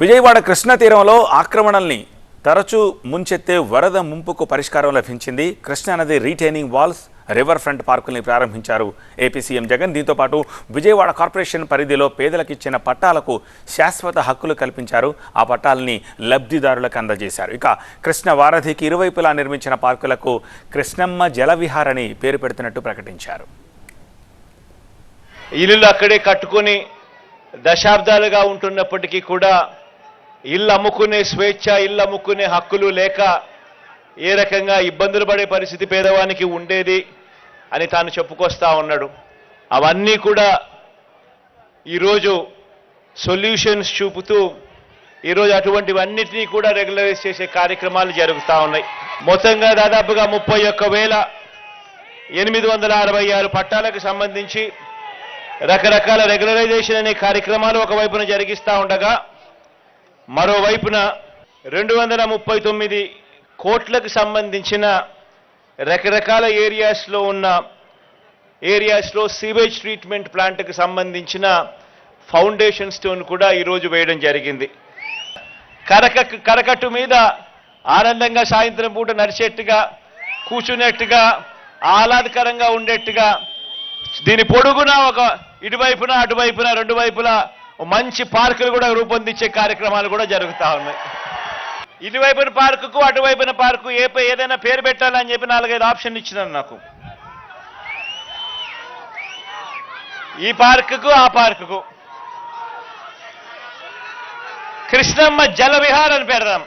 విజయవాడ కృష్ణా తీరంలో ఆక్రమణల్ని తరచూ ముంచెత్తే వరద ముంపుకు పరిష్కారం లభించింది. కృష్ణానది రీటైనింగ్ వాల్స్ రివర్ ఫ్రంట్ పార్కుల్ని ప్రారంభించారు. ఏపీ సీఎం జగన్ దీంతో పాటు విజయవాడ కార్పొరేషన్ పరిధిలో పేదలకు ఇచ్చిన పట్టాలకు శాశ్వత హక్కులు కల్పించారు. ఆ పట్టాలని లబ్ధిదారులకు అందజేశారు. ఇక కృష్ణ వారధికి ఇరువైపులా నిర్మించిన పార్కులకు కృష్ణమ్మ జలవిహారని పేరు పెడుతున్నట్టు ప్రకటించారు. ఇల్లులు అక్కడే కట్టుకొని దశాబ్దాలుగా ఉంటున్నప్పటికీ కూడా ఇల్లు అమ్ముకునే స్వేచ్ఛ ఇల్లు అమ్ముకునే హక్కులు లేక ఏ రకంగా ఇబ్బందులు పడే పరిస్థితి పేదవానికి ఉండేది అని తాను చెప్పుకొస్తా ఉన్నాడు. అవన్నీ కూడా ఈరోజు సొల్యూషన్స్ చూపుతూ ఈరోజు అటువంటివన్నిటినీ కూడా రెగ్యులరైజ్ చేసే కార్యక్రమాలు జరుగుతూ ఉన్నాయి. మొత్తంగా దాదాపుగా ముప్పై ఒక్క వేల ఎనిమిది వందల అరవై ఆరు పట్టాలకు సంబంధించి రకరకాల రెగ్యులరైజేషన్ అనే కార్యక్రమాలు ఒకవైపున జరిగిస్తూ ఉండగా మరోవైపున రెండు వందల ముప్పై తొమ్మిది కోట్లకు సంబంధించిన రకరకాల ఏరియాస్లో ఉన్న ఏరియాస్లో సీవేజ్ ట్రీట్మెంట్ ప్లాంట్కి సంబంధించిన ఫౌండేషన్ స్టోన్ కూడా ఈరోజు వేయడం జరిగింది. కరక కరకట్టు మీద ఆనందంగా సాయంత్రం పూట నడిచేట్టుగా కూర్చునేట్టుగా ఆహ్లాదకరంగా ఉండేట్టుగా దీని పొడుగున ఒక ఇటువైపున అటువైపున రెండు వైపులా మంచి పార్కులు కూడా రూపొందించే కార్యక్రమాలు కూడా జరుగుతూ ఉన్నాయి. ఇటువైపున పార్కుకు అటువైపున పార్కు ఏ ఏదైనా పేరు పెట్టాలని చెప్పి నాలుగైదు ఆప్షన్ ఇచ్చినారు నాకు. ఈ పార్కుకు ఆ పార్కుకు. కృష్ణమ్మ జల విహార్ అని పెడదాం